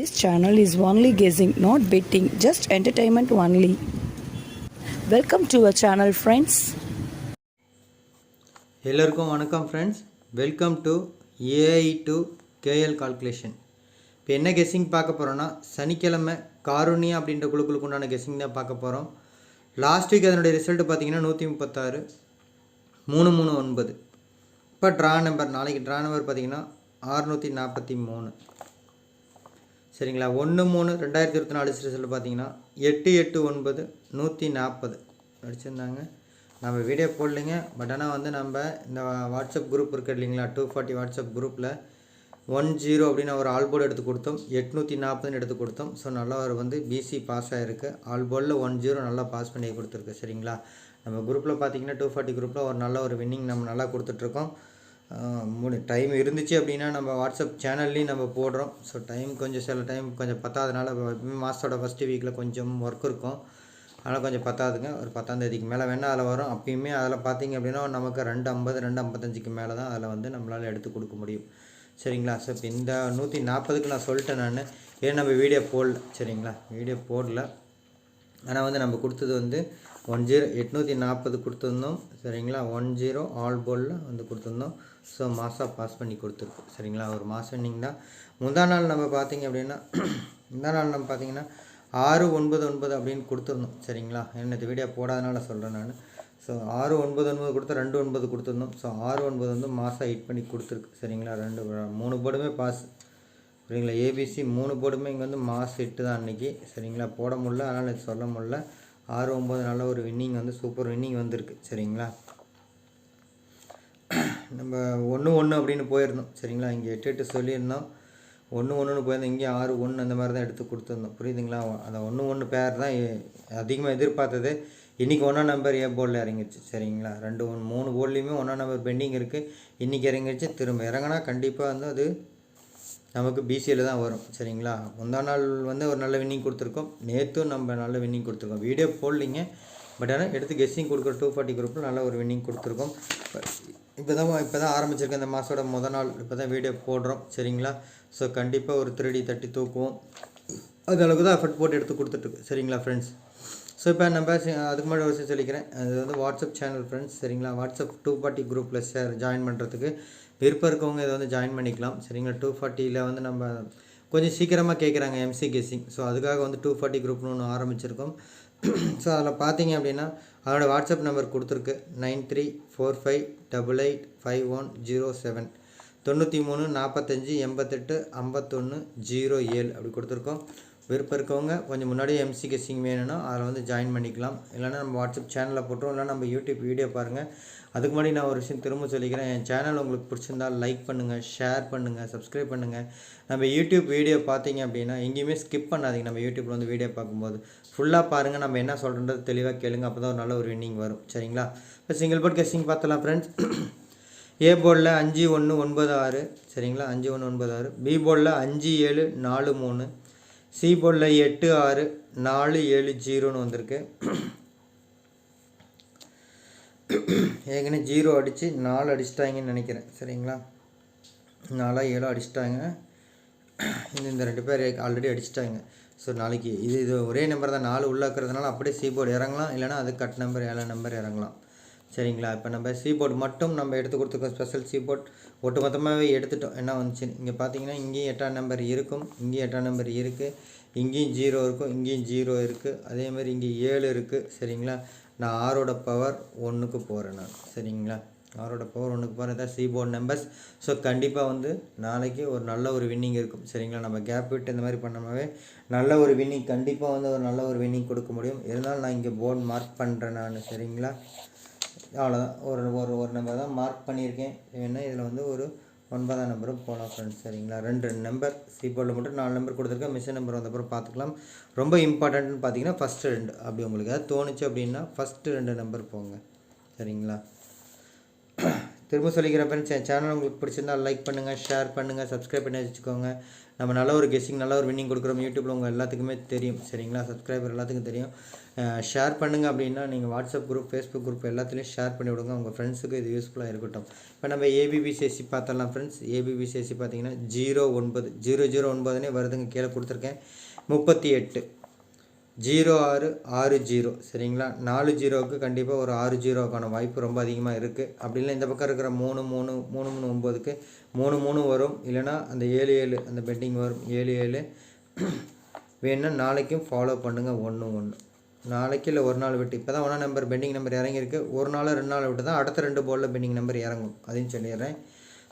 This channel is only guessing, not betting, just entertainment only. Welcome to our channel friends எல்லோருக்கும் வணக்கம் friends welcome to AI to KL calculation இப்போ என்ன guessing பார்க்க போகிறோன்னா சனிக்கிழமை காருண்யா அப்படின்ற குழுக்களுக்கு உண்டான கெஸ்ஸிங் தான் பார்க்க போகிறோம் லாஸ்ட் வீக் அதனுடைய ரிசல்ட் பார்த்தீங்கன்னா நூற்றி முப்பத்தாறு மூணு மூணு ஒன்பது. இப்போ ட்ரா நம்பர் நாளைக்கு ட்ரா நம்பர் பார்த்தீங்கன்னா அறுநூற்றி நாற்பத்தி மூணு. சரிங்களா? ஒன்று மூணு ரெண்டாயிரத்தி இருபத்தி நாலு ரிசல்ட் பார்த்தீங்கன்னா எட்டு எட்டு ஒன்பது நூற்றி நாற்பது அடிச்சிருந்தாங்க நம்ம வீடியோ போடலைங்க. பட் ஆனால் வந்து நம்ம இந்த வாட்ஸ்அப் குரூப் இருக்குது இல்லைங்களா? டூ ஃபார்ட்டி வாட்ஸ்அப் குரூப்பில் ஒன் ஜீரோ அப்படின்னு ஒரு ஆல்போர்டு எடுத்து கொடுத்தோம். எட்நூற்றி நாற்பதுன்னு எடுத்து கொடுத்தோம். ஸோ நல்லா அவர் வந்து பிசி பாஸ் ஆகிருக்கு ஆல்போர்டில் ஒன் ஜீரோ நல்லா பாஸ் பண்ணி கொடுத்துருக்கு. சரிங்களா? நம்ம குரூப்பில் பார்த்தீங்கன்னா டூ ஃபார்ட்டி குரூப்பில் ஒரு நல்ல ஒரு வின்னிங் நம்ம நல்லா கொடுத்துட்ருக்கோம். மூணு டைம் இருந்துச்சு அப்படின்னா நம்ம வாட்ஸ்அப் சேனல்லையும் நம்ம போடுறோம். ஸோ டைம் கொஞ்சம் சில டைம் கொஞ்சம் பத்தாதனால மாதத்தோட ஃபஸ்ட்டு வீக்கில் கொஞ்சம் ஒர்க் இருக்கும். அதனால் கொஞ்சம் பத்தாதுங்க. ஒரு பத்தாந்தேதிக்கு மேலே வேணால் அதில் வரும். அப்பயுமே அதில் பார்த்தீங்க அப்படின்னா நமக்கு ரெண்டு ஐம்பது ரெண்டு ஐம்பத்தஞ்சுக்கு மேலே தான் அதில் வந்து நம்மளால் எடுத்து கொடுக்க முடியும். சரிங்களா? ஸோ இப்போ இந்த நூற்றி நாற்பதுக்கு நான் சொல்லிட்டேன் நான். ஏன் நம்ம வீடியோ போடல? சரிங்களா? வீடியோ போடல. ஆனால் வந்து நம்ம கொடுத்தது வந்து ஒன் ஜீரோ எட்நூற்றி நாற்பது கொடுத்துருந்தோம். சரிங்களா? ஒன் ஜீரோ ஆல் போலில் வந்து கொடுத்துருந்தோம். ஸோ மாதம் பாஸ் பண்ணி கொடுத்துருக்கு. சரிங்களா? ஒரு மாதம் நீங்கள் முந்தா நாள் நம்ம பார்த்தீங்க அப்படின்னா முந்தா நாள் நம்ம பார்த்தீங்கன்னா ஆறு ஒன்பது ஒன்பது அப்படின்னு கொடுத்துருந்தோம். சரிங்களா? என்னது வீடியோ போடாதனால சொல்கிறேன் நான். ஸோ ஆறு ஒன்பது ஒன்பது கொடுத்து ரெண்டு ஒன்பது கொடுத்துருந்தோம். ஸோ ஆறு ஒன்பது வந்து மாதம் ஹிட் பண்ணி கொடுத்துருக்கு. சரிங்களா? ரெண்டு மூணு போர்டுமே பாஸ் சரிங்களா? ஏபிசி மூணு போர்டுமே இங்கே வந்து மாஸ் ஹிட்டு தான் அன்றைக்கி சரிங்களா? போட முடில அதனால் சொல்ல முடில ஆறு ஒம்பது நல்ல ஒரு வின்னிங் வந்து சூப்பர் வின்னிங் வந்திருக்கு சரிங்களா? நம்ம ஒன்று ஒன்று அப்படின்னு போயிருந்தோம் சரிங்களா? இங்கே எட்டு எட்டு சொல்லியிருந்தோம். ஒன்று ஒன்றுன்னு போயிருந்தோம். இங்கேயும் ஆறு ஒன்று அந்த மாதிரி தான் எடுத்து கொடுத்துருந்தோம். புரியுதுங்களா? அந்த ஒன்று ஒன்று பேர் தான் அதிகமாக எதிர்பார்த்தது. இன்றைக்கி ஒன்றா நம்பர் ஏ போர்டில் இறங்கிடுச்சு சரிங்களா? ரெண்டு ஒன்று மூணு போர்ட்லேயுமே ஒன்றா நம்பர் பெண்டிங் இருக்குது இன்றைக்கி இறங்கிடுச்சு திரும்ப இறங்கினா கண்டிப்பாக வந்து அது நமக்கு பிசியில் தான் வரும் சரிங்களா? முந்தா நாள் வந்து ஒரு நல்ல வின்னிங் கொடுத்துருக்கோம். நேற்றும் நம்ம நல்ல வின்னிங் கொடுத்துருக்கோம். வீடியோ போடலிங்க. பட் ஆனால் எடுத்து கெஸ்ஸிங் கொடுக்குற டூ ஃபார்ட்டி குரூப்பில் நல்ல ஒரு வின்னிங் கொடுத்துருக்கோம். இப்போ தான் இப்போ தான் ஆரம்பிச்சிருக்கேன் இந்த மாதத்தோட முத நாள். இப்போ தான் வீடியோ போடுறோம் சரிங்களா? ஸோ கண்டிப்பாக ஒரு த்ரீ தட்டி தூக்குவோம். அது அளவுக்கு தான் எஃபர்ட் போட்டு எடுத்து கொடுத்துட்ருக்கு சரிங்களா ஃப்ரெண்ட்ஸ் ஸோ இப்போ நம்ம அதுக்கு முன்னாடி ஒரு விஷயம் சொல்லிக்கிறேன். அது வந்து வாட்ஸ்அப் சேனல் ஃப்ரெண்ட்ஸ் சரிங்களா? வாட்ஸ்அப் டூ ஃபார்ட்டி குரூப்பில் ஷேர் ஜாயின் பண்ணுறதுக்கு விருப்பம் இருக்கவங்க இதை வந்து ஜாயின் பண்ணிக்கலாம். சரிங்களா? டூ ஃபார்ட்டியில் வந்து நம்ம கொஞ்சம் சீக்கிரமாக கேட்குறாங்க எம்சி கெஸ்ஸிங் ஸோ அதுக்காக வந்து டூ ஃபார்ட்டி குரூப்னு ஒன்று ஆரம்பிச்சிருக்கோம். ஸோ அதில் பார்த்தீங்க அப்படின்னா அதோடய வாட்ஸ்அப் நம்பர் கொடுத்துருக்கு. Nine three four five double eight five one zero seven தொண்ணூற்றி மூணு நாற்பத்தஞ்சு எண்பத்தெட்டு ஐம்பத்தொன்று ஜீரோ ஏழு அப்படி கொடுத்துருக்கோம். விருப்பம் இருக்கவங்க கொஞ்சம் முன்னாடியே எம்சி கெஸ்ஸிங் வேணும்னா அதில் வந்து ஜாயின் பண்ணிக்கலாம். இல்லைனா நம்ம வாட்ஸ்அப் சேனலில் போட்டுரும் இல்லைனா நம்ம யூடியூப் வீடியோ பாருங்கள் அதுக்கு முன்னாடி நான் ஒரு விஷயம் திரும்ப சொல்லிக்கிறேன். என் சேனல் உங்களுக்கு பிடிச்சிருந்தால் லைக் பண்ணுங்கள் ஷேர் பண்ணுங்கள் சப்ஸ்கிரைப் பண்ணுங்கள் நம்ம யூடியூப் வீடியோ பார்த்தீங்க அப்படின்னா எங்கேயுமே ஸ்கிப் பண்ணாதீங்க. நம்ம யூடியூப்பில் வந்து வீடியோ பார்க்கும்போது. ஃபுல்லாக பாருங்கள் நம்ம என்ன சொல்கிறது தெளிவாக கேளுங்க. அப்போ தான் ஒரு நல்ல ஒரு வின்னிங் வரும். சரிங்களா? இப்போ சிங்கிள் போர்ட் கெஸ்ஸிங் பார்த்தலாம் ஃப்ரெண்ட்ஸ் ஏ போர்டில் அஞ்சு ஒன்று ஒன்பது ஆறு. சரிங்களா? அஞ்சு ஒன்று ஒன்பது ஆறு. பி போர்டில் அஞ்சு ஏழு நாலு மூணு. சி போர்டில் எட்டு ஆறு நாலு ஏழு ஜீரோன்னு வந்திருக்கு. ஏற்கனவே ஜீரோ அடித்து நாலு அடிச்சிட்டாங்கன்னு நினைக்கிறேன். சரிங்களா? நாலா ஏழோ அடிச்சிட்டாங்க. இந்த இந்த ரெண்டு பேர் ஆல்ரெடி அடிச்சிட்டாங்க. ஸோ நாளைக்கு இது இது ஒரே நம்பர் தான். நாலு உள்ளாக்குறதுனால அப்படியே சி போர்டு இறங்கலாம். இல்லைனா அது கட் நம்பர் ஏழை நம்பர் இறங்கலாம். சரிங்களா? இப்போ நம்ம சி போர்ட் மட்டும் நம்ம எடுத்து கொடுத்துருக்கோம் ஸ்பெஷல் சி போர்ட் ஒட்டு மொத்தமாகவே எடுத்துட்டோம். என்ன வந்துச்சு? இங்கே பார்த்தீங்கன்னா இங்கேயும் எட்டாம் நம்பர் இருக்கும் இங்கேயும் எட்டாம் நம்பர் இருக்குது இங்கேயும் ஜீரோ இருக்கும் இங்கேயும் ஜீரோ இருக்குது அதேமாதிரி இங்கே ஏழு இருக்குது சரிங்களா? நான் ஆரோட பவர் ஒன்றுக்கு போகிறேன் நான் சரிங்களா? ஆரோட பவர் ஒன்றுக்கு போகிறேன் தான் சிபோர்ட் நம்பர்ஸ் ஸோ கண்டிப்பாக வந்து நாளைக்கு ஒரு நல்ல ஒரு வின்னிங் இருக்கும் சரிங்களா? நம்ம கேப் விட்டு இந்த மாதிரி பண்ணோமாவே நல்ல ஒரு வின்னிங் கண்டிப்பாக வந்து ஒரு நல்ல ஒரு வின்னிங் கொடுக்க முடியும். இருந்தாலும் நான் இங்கே போர்டு மார்க் பண்ணுறேன் நான் சரிங்களா? அவ்வளோதான் ஒரு ஒரு ஒரு நம்பர் தான் மார்க் பண்ணியிருக்கேன். ஏன்னா இதில் வந்து ஒரு ஒன்பதாம் நம்பரும் போகலாம் ஃப்ரெண்ட்ஸ் சரிங்களா? ரெண்டு ரெண்டு நம்பர் சிபோர்டில் மட்டும் நாலு நம்பர் கொடுத்துருக்கேன். மிஷின் நம்பர் வந்தப்பறம் பார்த்துக்கலாம். ரொம்ப இம்பார்ட்டன்ட்னு பார்த்தீங்கன்னா ஃபஸ்ட்டு ரெண்டு. அப்படி உங்களுக்கு ஏதாவது தோணுச்சு அப்படின்னா ஃபஸ்ட்டு ரெண்டு நம்பர் போங்க. சரிங்களா? திரும்ப சொல்லிக்கிறேன் ஃப்ரெண்ட்ஸ் சேனல் உங்களுக்கு பிடிச்சிருந்தா லைக் பண்ணுங்கள் ஷேர் பண்ணுங்கள் சப்ஸ்கிரைப் பண்ணி வச்சுக்கோங்க. நம்ம நல்ல ஒரு கெஸ்ஸிங் நல்ல ஒரு வின்னிங் கொடுக்குறோம். யூடியூப்பில் உங்கள் எல்லாத்துக்குமே தெரியும். சரிங்களா? சப்ஸ்கிரைபர் எல்லாத்துக்கும் தெரியும். ஷேர் பண்ணுங்கள் அப்படின்னா நீங்கள் வாட்ஸ்அப் குரூப் ஃபேஸ்புக் குரூப் எல்லாத்துலேயும் ஷேர் பண்ணி விடுங்க. உங்கள் ஃப்ரெண்ட்ஸுக்கு இது யூஸ்ஃபுல்லாக இருக்கட்டும். இப்போ நம்ம ஏபிபிசிஎஸ்சி பார்த்தலாம் ஃப்ரெண்ட்ஸ் ஏபிபிசிஎஸ்சி பார்த்தீங்கன்னா ஜீரோ ஒன்பது ஜீரோ ஜீரோ ஒன்பதுனே வருதுங்க. கீழே கொடுத்துருக்கேன். முப்பத்தி எட்டு. ஜீரோ ஆறு ஆறு ஜீரோ. சரிங்களா? நாலு ஜீரோவுக்கு கண்டிப்பாக ஒரு ஆறு ஜீரோக்கான வாய்ப்பு ரொம்ப அதிகமாக இருக்குது அப்படின்னா இந்த பக்கம் இருக்கிற மூணு மூணு மூணு மூணு ஒம்போதுக்கு மூணு மூணு வரும். இல்லைனா அந்த ஏழு ஏழு அந்த பெட்டிங் வரும். ஏழு ஏழு. வேணும்னா நாளைக்கும் ஃபாலோ பண்ணுங்கள் ஒன்று ஒன்று நாளைக்கு இல்லை ஒரு நாள் விட்டு. இப்போ தான் ஒன்றா நம்பர் பெண்டிங் நம்பர் இறங்கியிருக்கு. ஒரு நாள் ரெண்டு நாள் விட்டு தான் அடுத்த ரெண்டு போலில் பெண்டிங் நம்பர் இறங்கும். அதையும் சொல்லிடுறேன்.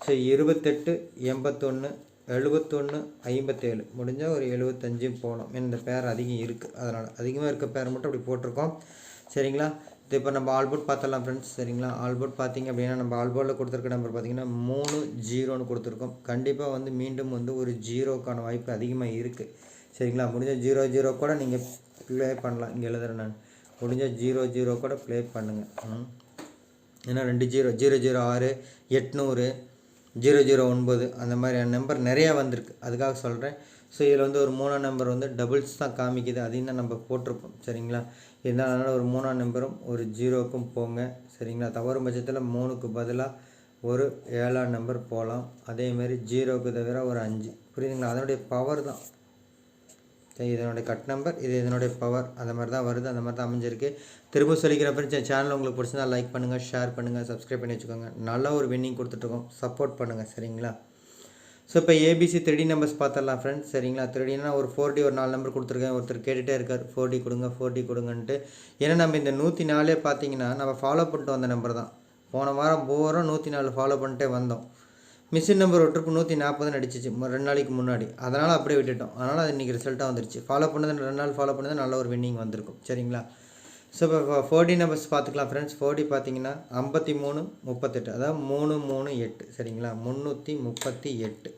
ஸோ இருபத்தெட்டு எண்பத்தொன்று எழுபத்தொன்று ஐம்பத்தேழு. முடிஞ்சால் ஒரு எழுபத்தஞ்சு போகணும். இந்த பேர் அதிகம் இருக்குது அதனால் அதிகமாக இருக்க பேர் மட்டும் அப்படி போட்டிருக்கோம். சரிங்களா? இது இப்போ நம்ம ஆல்போர்ட் பார்த்தலாம் ஃப்ரெண்ட்ஸ் சரிங்களா? ஆல்போர்ட் பார்த்தீங்க அப்படின்னா நம்ம ஆல்போர்டில் கொடுத்துருக்க நம்பர் பார்த்தீங்கன்னா மூணு ஜீரோன்னு கொடுத்துருக்கோம். கண்டிப்பாக வந்து மீண்டும் வந்து ஒரு ஜீரோக்கான வாய்ப்பு அதிகமாக இருக்குது சரிங்களா? முடிஞ்ச ஜீரோ ஜீரோ கூட நீங்கள் ப்ளே பண்ணலாம். இங்கே எழுதுறேன் நான். முடிஞ்ச ஜீரோ ஜீரோ கூட ப்ளே பண்ணுங்கள் ஏன்னா ரெண்டு ஜீரோ. ஜீரோ ஜீரோ ஆறு எட்நூறு ஜீரோ ஜீரோ ஒன்பது அந்த மாதிரியான நம்பர் நிறையா வந்திருக்கு. அதுக்காக சொல்கிறேன் ஸோ இதில் வந்து ஒரு மூணாம் நம்பர் வந்து டபுள்ஸ் தான் காமிக்குது. அதையும் தான் நம்ம போட்டிருப்போம். சரிங்களா? இருந்தாலும் ஒரு மூணாம் நம்பரும் ஒரு ஜீரோக்கும் போங்க. சரிங்களா? தவறும் பட்சத்தில் மூணுக்கு பதிலாக ஒரு ஏழாம் நம்பர் போகலாம் அதேமாரி ஜீரோவுக்கு தவிர ஒரு அஞ்சு. புரியுதுங்களா? அதனுடைய பவர் தான். இதனுடைய கட் நம்பர் இது இதனுடைய பவர் அந்த மாதிரி தான் வருது அந்த மாதிரி தான் அமைஞ்சிருக்கு. திரும்ப சொல்லிக்கிற ஃப்ரெண்ட்ஸ் என் சேனல் உங்களுக்கு பிடிச்சிருந்தா லைக் பண்ணுங்கள் ஷேர் பண்ணுங்கள் சப்ஸ்கிரைப் பண்ணி வச்சுக்கோங்க. நல்ல ஒரு வின்னிங் கொடுத்துட்ருக்கோம். சப்போர்ட் பண்ணுங்கள் சரிங்களா? ஸோ இப்போ ஏபிசி த்ரீ நம்பர்ஸ் பார்த்துடலாம் ஃப்ரெண்ட்ஸ் சரிங்களா? த்ரீடினா ஒரு ஃபோர் டி ஒரு நாலு நம்பர் கொடுத்துருக்கேன். ஒருத்தர் கேட்டுகிட்டே இருக்கார் ஃபோர் டி கொடுங்க ஃபோர் டி கொடுங்கன்ட்டு. ஏன்னா நம்ம இந்த நூற்றி நாலே பார்த்தீங்கன்னா நம்ம ஃபாலோ பண்ணிட்டு வந்த நம்பர் தான். போன வாரம் பூரா நூற்றி நாலு ஃபாலோ பண்ணிட்டே வந்தோம். மிஷின் நம்பர் ஒரு நூற்றி நாற்பதுன்னு அடிச்சிச்சு ரெண்டு நாளைக்கு முன்னாடி. அதனால் அப்படியே விட்டுட்டோம். அதனால் அது இன்றைக்கி ரிசல்ட்டாக வந்துருச்சு. ஃபாலோ பண்ணது ரெண்டு நாள் ஃபாலோ பண்ணது நல்ல ஒரு வின்னிங் வந்திருக்கும். சரிங்களா? ஸோ இப்போ ஃபோர்டி நம்பர்ஸ் பார்த்துக்கலாம் ஃப்ரெண்ட்ஸ் ஃபோர்டி பார்த்தீங்கன்னா ஐம்பத்தி மூணு முப்பத்தெட்டு. அதாவது மூணு மூணு எட்டு. சரிங்களா? முந்நூற்றி முப்பத்தி எட்டு.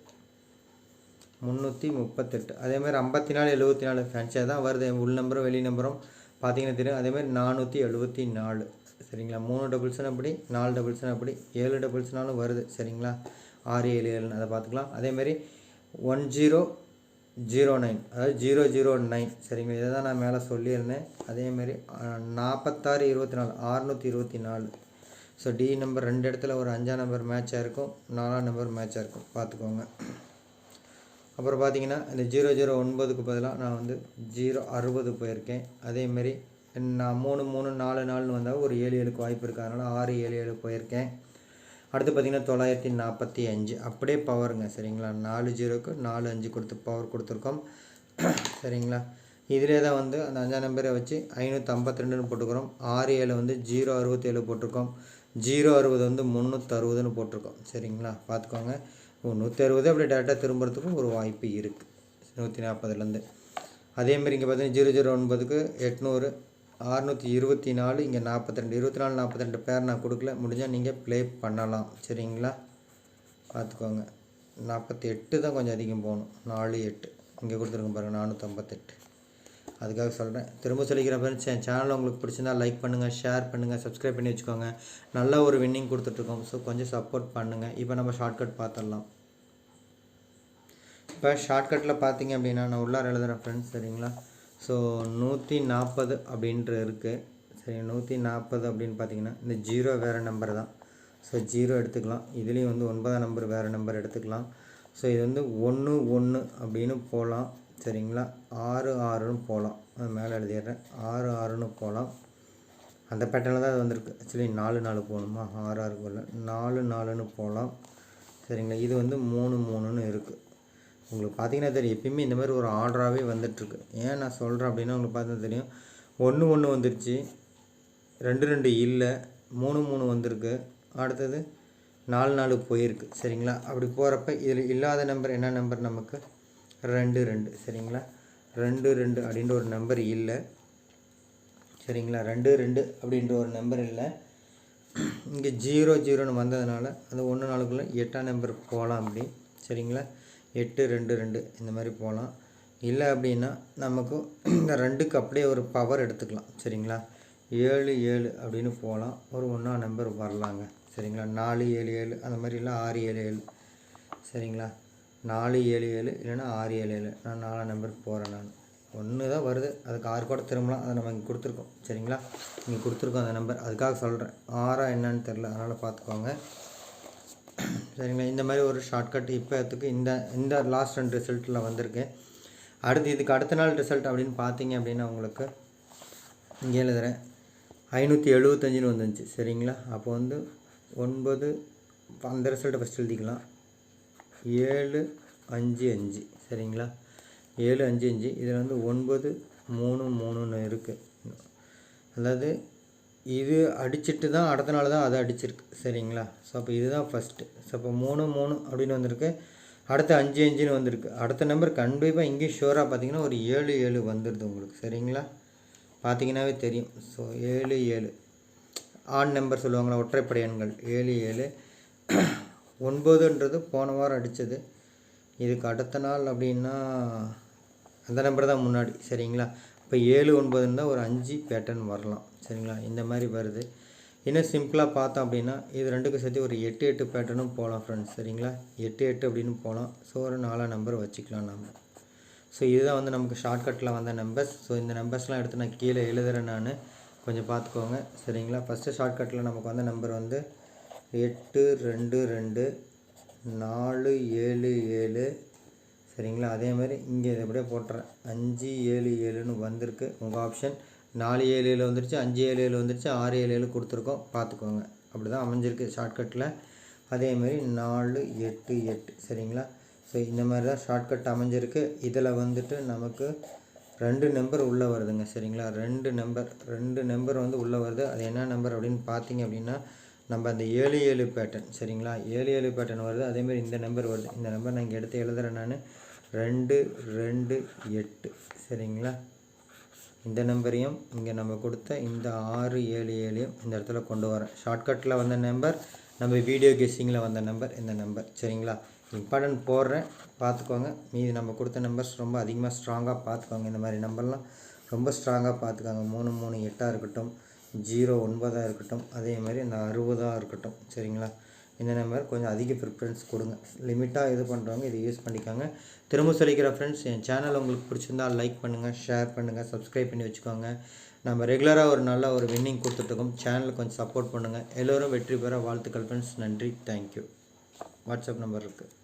முந்நூற்றி முப்பத்தெட்டு. அதேமாதிரி ஐம்பத்தி நாலு எழுபத்தி நாலு ஃபேன்சியாக தான் வருது. உள் நம்பரும் வெளி நம்பரும் பார்த்தீங்கன்னா தெரியும். அதேமாதிரி நானூற்றி எழுபத்தி நாலு. சரிங்களா? மூணு டபுள்ஸ்னு அப்படி நாலு டபுள்ஸ்னு அப்படி ஏழு டபுள்ஸ்னாலும் வருது. சரிங்களா? ஆறு ஏழு ஏழுன்னு அதை பார்த்துக்கலாம். அதேமாதிரி ஒன் ஜீரோ ஜீரோ நைன் அதாவது ஜீரோ ஜீரோ நைன். சரிங்களா? இதை தான் நான் மேலே சொல்லியிருந்தேன். அதேமாதிரி நாற்பத்தாறு இருபத்தி நாலு அறுநூற்றி இருபத்தி நாலு. ஸோ டி நம்பர் ரெண்டு இடத்துல ஒரு அஞ்சாம் நம்பர் மேட்சாக இருக்கும் நாலாம் நம்பர் மேட்சாக இருக்கும். பார்த்துக்கோங்க. அப்புறம் பார்த்தீங்கன்னா இந்த ஜீரோ ஜீரோ ஒன்பதுக்கு பதிலாக நான் வந்து ஜீரோ அறுபது போயிருக்கேன். அதேமாரி நான் மூணு மூணு நாலு நாலுன்னு வந்தால் ஒரு ஏழு ஏழுக்கு வாய்ப்பு இருக்குது. அதனால் ஆறு ஏழு ஏழு போயிருக்கேன். அடுத்து பார்த்தீங்கன்னா தொள்ளாயிரத்தி நாற்பத்தி அஞ்சு. அப்படியே பவருங்க சரிங்களா? நாலு ஜீரோக்கு நாலு அஞ்சு கொடுத்து பவர் கொடுத்துருக்கோம். சரிங்களா? இதிலே தான் வந்து அந்த அஞ்சாம் நம்பரை வச்சு ஐநூற்றி ஐம்பத்தி போட்டுக்கிறோம். ஆறு ஏழு வந்து ஜீரோ அறுபத்தேழு போட்டிருக்கோம். ஜீரோ அறுபது வந்து முந்நூற்றி அறுபதுன்னு போட்டிருக்கோம். சரிங்களா? பார்த்துக்கோங்க. நூற்றி அறுபது அப்படியே டேரெக்டாக திரும்புறதுக்கும் ஒரு வாய்ப்பு இருக்குது நூற்றி நாற்பதுலேருந்து அதேமாரி இங்கே பார்த்தீங்கன்னா ஜீரோ ஜீரோ ஒன்பதுக்கு எட்நூறு அறுநூற்றி இருபத்தி நாலு இங்கே நாற்பத்தி ரெண்டு இருபத்தி நாலு நாற்பத்தி ரெண்டு பேர் நான் கொடுக்கல. முடிஞ்சால் நீங்கள் ப்ளே பண்ணலாம். சரிங்களா? பார்த்துக்கோங்க. நாற்பத்தி எட்டு தான் கொஞ்சம் அதிகம் போகணும். நாலு எட்டு. இங்கே கொடுத்துருங்க பாருங்கள் நானூற்றம்பத்தெட்டு அதுக்காக சொல்கிறேன் திரும்ப சொல்லிக்கிற ஃப்ரெண்ட்ஸ் என் சேனல் உங்களுக்கு பிடிச்சிருந்தா லைக் பண்ணுங்கள் ஷேர் பண்ணுங்கள் சப்ஸ்கிரைப் பண்ணி வச்சுக்கோங்க. நல்ல ஒரு வின்னிங் கொடுத்துட்ருக்கோம். ஸோ கொஞ்சம் சப்போர்ட் பண்ணுங்கள் இப்போ நம்ம ஷார்ட்கட் பார்த்துடலாம். இப்போ ஷார்ட்கட்டில் பார்த்தீங்க அப்படின்னா நான் உள்ளார எழுதுகிறேன் ஃப்ரெண்ட்ஸ் சரிங்களா? ஸோ நூற்றி நாற்பது அப்படின்ற இருக்குது சரி நூற்றி நாற்பது அப்படின்னு பார்த்தீங்கன்னா இந்த ஜீரோ வேறு நம்பர் தான். ஸோ ஜீரோ எடுத்துக்கலாம். இதுலேயும் வந்து ஒன்பதாம் நம்பர் வேறு நம்பர் எடுத்துக்கலாம். ஸோ இது வந்து ஒன்று ஒன்று அப்படின்னு போகலாம் சரிங்களா? ஆறு ஆறுன்னு போகலாம் அது மேலே எழுதிடுறேன். ஆறு ஆறுன்னு போகலாம் அந்த பேட்டர்னில் தான் அது வந்திருக்கு. ஆக்சுவலி நாலு நாலு போகணுமா? ஆறு ஆறு போகல. நாலு நாலுன்னு போகலாம் சரிங்களா? இது வந்து மூணு மூணுன்னு இருக்குது உங்களுக்கு பார்த்தீங்கன்னா தெரியும். எப்பயுமே இந்த மாதிரி ஒரு ஆர்டராகவே வந்துட்டுருக்கு. ஏன் நான் சொல்கிறேன் அப்படின்னா உங்களுக்கு பார்த்தா தெரியும். ஒன்று ஒன்று வந்துருச்சு. ரெண்டு ரெண்டு இல்லை. மூணு மூணு வந்திருக்கு. அடுத்தது நாலு நாலு போயிருக்கு. சரிங்களா? அப்படி போகிறப்ப இதில் இல்லாத நம்பர் என்ன நம்பர் நமக்கு? ரெண்டு ரெண்டு. சரிங்களா? ரெண்டு ரெண்டு அப்படின்ற ஒரு நம்பர் இல்லை. சரிங்களா? ரெண்டு ரெண்டு அப்படின்ற ஒரு நம்பர் இல்லை. இங்கே ஜீரோ ஜீரோன்னு வந்ததுனால அந்த ஒன்று நாளுக்குள்ளே எட்டாம் நம்பர் போகலாம் அப்படி. சரிங்களா? எட்டு ரெண்டு ரெண்டு இந்த மாதிரி போகலாம். இல்லை அப்படின்னா நமக்கு இந்த ரெண்டுக்கு அப்படியே ஒரு பவர் எடுத்துக்கலாம். சரிங்களா? ஏழு ஏழு அப்படின்னு போகலாம். ஒரு ஒன்றா நம்பர் வரலாங்க. சரிங்களா? நாலு ஏழு ஏழு அந்த மாதிரி இல்லை ஆறு ஏழு ஏழு. சரிங்களா? நாலு ஏழு ஏழு இல்லைன்னா ஆறு ஏழு ஏழு. நான் நாலாம் நம்பர் போகிறேன் நான். ஒன்று தான் வருது. அதுக்கு ஆறு கூட திரும்பலாம். அதை நம்ம இங்கே கொடுத்துருக்கோம். சரிங்களா? இங்கே கொடுத்துருக்கோம் அந்த நம்பர் அதுக்காக சொல்கிறேன் ஆறா என்னன்னு தெரில அதனால் பார்த்துக்கோங்க. சரிங்களா? இந்த மாதிரி ஒரு ஷார்ட்கட் இப்போத்துக்கு இந்த இந்த லாஸ்ட் ரெண்டு ரிசல்ட்டில் வந்திருக்கு. அடுத்து இதுக்கு அடுத்த நாள் ரிசல்ட் அப்படின்னு பார்த்தீங்க அப்படின்னா உங்களுக்கு இங்கே எழுதுகிறேன் ஐநூற்றி எழுபத்தஞ்சுன்னு வந்துருந்துச்சு. சரிங்களா? அப்போ வந்து ஒன்பது அந்த ரிசல்ட்டை ஃபஸ்ட் எழுதிக்கலாம். ஏழு அஞ்சு அஞ்சு. சரிங்களா? ஏழு அஞ்சு அஞ்சு. இதில் வந்து ஒன்பது மூணு மூணுன்னு இருக்குது அதாவது இது அடிச்சிட்டு தான் அடுத்த நாள் தான் அதை அடிச்சிருக்கு. சரிங்களா? ஸோ அப்போ இதுதான் ஃபஸ்ட்டு ஸோ அப்போ மூணு மூணு அப்படின்னு வந்திருக்கு. அடுத்து அஞ்சு அஞ்சுன்னு வந்திருக்கு. அடுத்த நம்பர் கண்டிப்பாக இங்கேயும் ஷூராக பார்த்தீங்கன்னா ஒரு ஏழு ஏழு வந்துடுது உங்களுக்கு. சரிங்களா? பார்த்தீங்கன்னாவே தெரியும். ஸோ ஏழு ஏழு. ஆண் நம்பர் சொல்லுவாங்களா? ஒற்றைப்படை எண்கள். ஏழு ஏழு. ஒன்பதுன்றது போன வாரம் அடித்தது இதுக்கு அடுத்த நாள் அப்படின்னா அந்த நம்பர் தான் முன்னாடி. சரிங்களா? இப்போ ஏழு ஒன்பதுன்னா ஒரு அஞ்சு பேட்டர்ன் வரலாம். சரிங்களா? இந்த மாதிரி வருது. இன்னும் சிம்பிளாக பார்த்தோம் அப்படின்னா இது ரெண்டுக்கும் சேர்த்து ஒரு எட்டு எட்டு பேட்டர்னும் போகலாம் ஃப்ரெண்ட்ஸ் சரிங்களா? எட்டு எட்டு அப்படின்னு போகலாம் ஸோ ஒரு நாலாம் நம்பர் வச்சுக்கலாம் நம்ம ஸோ இதுதான் வந்து நமக்கு ஷார்ட்கட்டில் வந்த நம்பர்ஸ் ஸோ இந்த நம்பர்ஸ்லாம் எடுத்து நான் கீழே எழுதுகிறேன் நான். கொஞ்சம் பார்த்துக்கோங்க. சரிங்களா? ஃபஸ்ட்டு ஷார்ட்கட்டில் நமக்கு வந்த நம்பர் வந்து எட்டு ரெண்டு ரெண்டு நாலு ஏழு ஏழு சரிங்களா? அதே மாதிரி இங்கே இதை அப்படியே போட்டுறேன். அஞ்சு ஏழு ஏழுன்னு வந்திருக்கு. உங்கள் ஆப்ஷன் நாலு ஏழு ஏழு வந்துருச்சு. அஞ்சு ஏழு ஏழு வந்துருச்சு. ஆறு ஏழு ஏழு கொடுத்துருக்கோம். பார்த்துக்கோங்க. அப்படி தான் அமைஞ்சிருக்கு ஷார்ட்கட்டில் அதேமாரி நாலு எட்டு எட்டு. சரிங்களா? ஸோ இந்த மாதிரி தான் ஷார்ட்கட் அமைஞ்சிருக்கு. இதில் வந்துட்டு நமக்கு ரெண்டு நம்பர் உள்ளே வருதுங்க. சரிங்களா? ரெண்டு நம்பர் ரெண்டு நம்பர் வந்து உள்ளே வருது. அது என்ன நம்பர் அப்படின்னு பார்த்தீங்க அப்படின்னா நம்ம அந்த ஏழு ஏழு பேட்டர்ன் சரிங்களா? ஏழு ஏழு பேட்டர்ன் வருது. அதேமாரி இந்த நம்பர் வருது. இந்த நம்பர் நான் இங்கே எடுத்து எழுதுகிறேன் நான். ரெண்டு ரெண்டு எட்டு சரிங்களா? இந்த நம்பரையும் இங்கே நம்ம கொடுத்த இந்த ஆறு ஏழு ஏழையும் இந்த இடத்துல கொண்டு வரேன். ஷார்ட்கட்டில் வந்த நம்பர் நம்ம வீடியோ கெஸ்ஸிங்கில் வந்த நம்பர் இந்த நம்பர் சரிங்களா? இம்பார்ட்டன்ட் போடுறேன். பார்த்துக்கோங்க. மீதி நம்ம கொடுத்த நம்பர்ஸ் ரொம்ப அதிகமாக ஸ்ட்ராங்காக பார்த்துக்கோங்க. இந்த மாதிரி நம்பர்லாம் ரொம்ப ஸ்ட்ராங்காக பார்த்துக்கோங்க. மூணு மூணு எட்டாக இருக்கட்டும். ஜீரோ ஒன்பதாக இருக்கட்டும் அதே மாதிரி இந்த அறுபதாக இருக்கட்டும் சரிங்களா? இந்த நம்பர் கொஞ்சம் அதிக ப்ரிஃபரன்ஸ் கொடுங்க. லிமிட்டாக இது பண்ணுறவங்க இதை யூஸ் பண்ணிக்கோங்க. திரும்ப சொல்லிக்கிற ஃப்ரெண்ட்ஸ் என் சேனல் உங்களுக்கு பிடிச்சிருந்தா லைக் பண்ணுங்கள் ஷேர் பண்ணுங்கள் சப்ஸ்கிரைப் பண்ணி வச்சுக்கோங்க. நம்ம ரெகுலராக ஒரு நல்ல ஒரு வின்னிங் கொடுத்துட்ருக்கோம் சேனலுக்கு கொஞ்சம் சப்போர்ட் பண்ணுங்கள் எல்லோரும் வெற்றி பெற வாழ்த்துக்கள் ஃப்ரெண்ட்ஸ் நன்றி. தேங்க்யூ வாட்ஸ்அப் நம்பர் இருக்குது